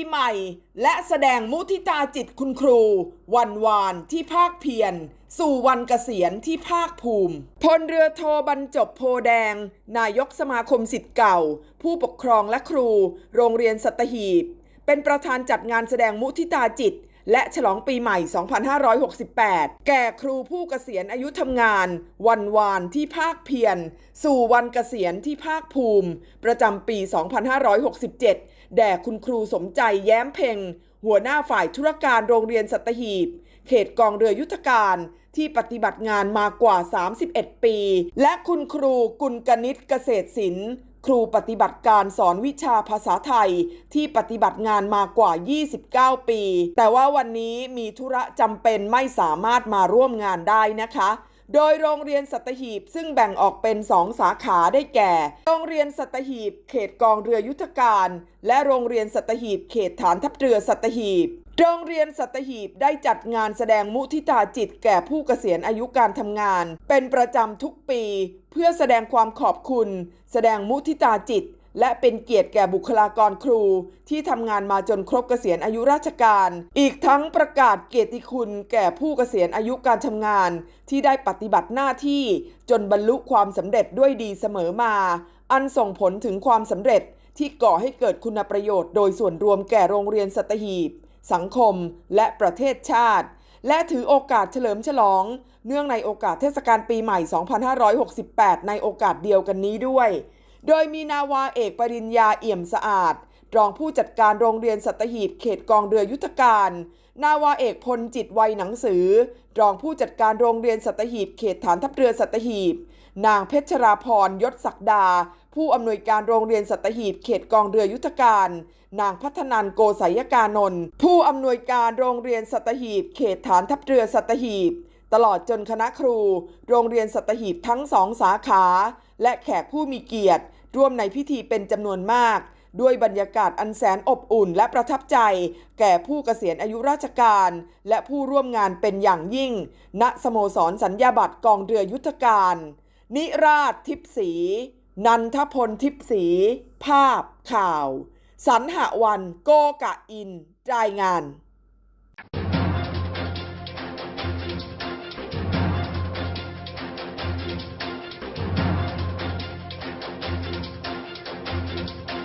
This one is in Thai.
ีใหม่ และแสดงมุทิตาจิตคุณครู วันวานที่ภาคเพียร สู่วันเกษียณที่ภาคภูมิพลเรือโทบรรจบโพแดง นายกสมาคมสิทธิ์เก่า ผู้ปกครองและครู โรงเรียนสัตหีบ เป็นประธานจัดงานแสดงมุทิตาจิต และฉลองปีใหม่ 2568 แก่ครูผู้เกษียณอายุทำงาน วันวานที่ภาคเพียร สู่วันเกษียณที่ภาคภูมิ ประจำปี 2567 แด่คุณครูสมใจแย้มเพ็ง หัวหน้าฝ่ายธุรการโรงเรียนสัตหีบ เขตกองเรือยุทธการที่ปฏิบัติงานมากว่า 31 ปี และคุณครูกุลกนิษฐ์เกษตรศิลป์ ครูปฏิบัติการสอนวิชาภาษาไทยที่ปฏิบัติงานมากว่า 29 ปี แต่ว่าวันนี้มีธุระจำเป็นไม่สามารถมาร่วมงานได้นะคะ โดยโรงเรียนสัตหีบซึ่งแบ่งออกเป็นสองสาขาได้แก่ โรงเรียนสัตหีบ เขตกองเรือยุทธการ และโรงเรียนสัตหีบ เขตฐานทัพเรือสัตหีบ โรงเรียนสัตหีบได้จัดงานแสดงมุทิตาจิตแก่ผู้เกษียณอายุการทำงาน เป็นประจำทุกปี เพื่อแสดงความขอบคุณ แสดงมุทิตาจิต และเป็นเกียรติแก่บุคลากรครู ที่ทำงานมาจนครบเกษียณอายุราชการ อีกทั้งประกาศเกียรติคุณแก่ผู้เกษียณอายุการทำงาน ที่ได้ปฏิบัติหน้าที่จนบรรลุความสำเร็จด้วยดีเสมอมา อันส่งผลถึงความสำเร็จที่ก่อให้เกิดคุณประโยชน์โดยส่วนรวมแก่โรงเรียนสัตหีบ สังคม และประเทศชาติ และถือโอกาสเฉลิมฉลอง เนื่องในโอกาสเทศกาลปีใหม่ 2568 ในโอกาสเดียวกันนี้ด้วย โดยมีนาวาเอกปริญญาเอี่ยมสะอาด รองผู้จัดการโรงเรียนสัตหีบเขตกองเรือยุทธการ นาวาเอกพลจิตวัยหนังสือ รองผู้จัดการโรงเรียนสัตหีบเขตฐานทัพเรือสัตหีบ นางเพชรราพรยศศักดา ผู้อำนวยการโรงเรียนสัตหีบเขตกองเรือยุทธการ นางพัฒนันโกศยกานนท์ผู้อำนวยการโรงเรียนสัตหีบ เขตฐานทัพเรือสัตหีบ ตลอดจนคณะครู โรงเรียนสัตหีบทั้งสองสาขา และแขกผู้มีเกียรติ ร่วมในพิธีเป็นจำนวนมาก ด้วยบรรยากาศอันแสนอบอุ่นและประทับใจ แก่ผู้เกษียณอายุราชการ และผู้ร่วมงานเป็นอย่างยิ่ง ณสโมสรสัญญาบัตรกองเรือยุทธการ นิราชทิพสี นันทพลทิพสี ภาพข่าวสันหวัน โกกะอิน รายงาน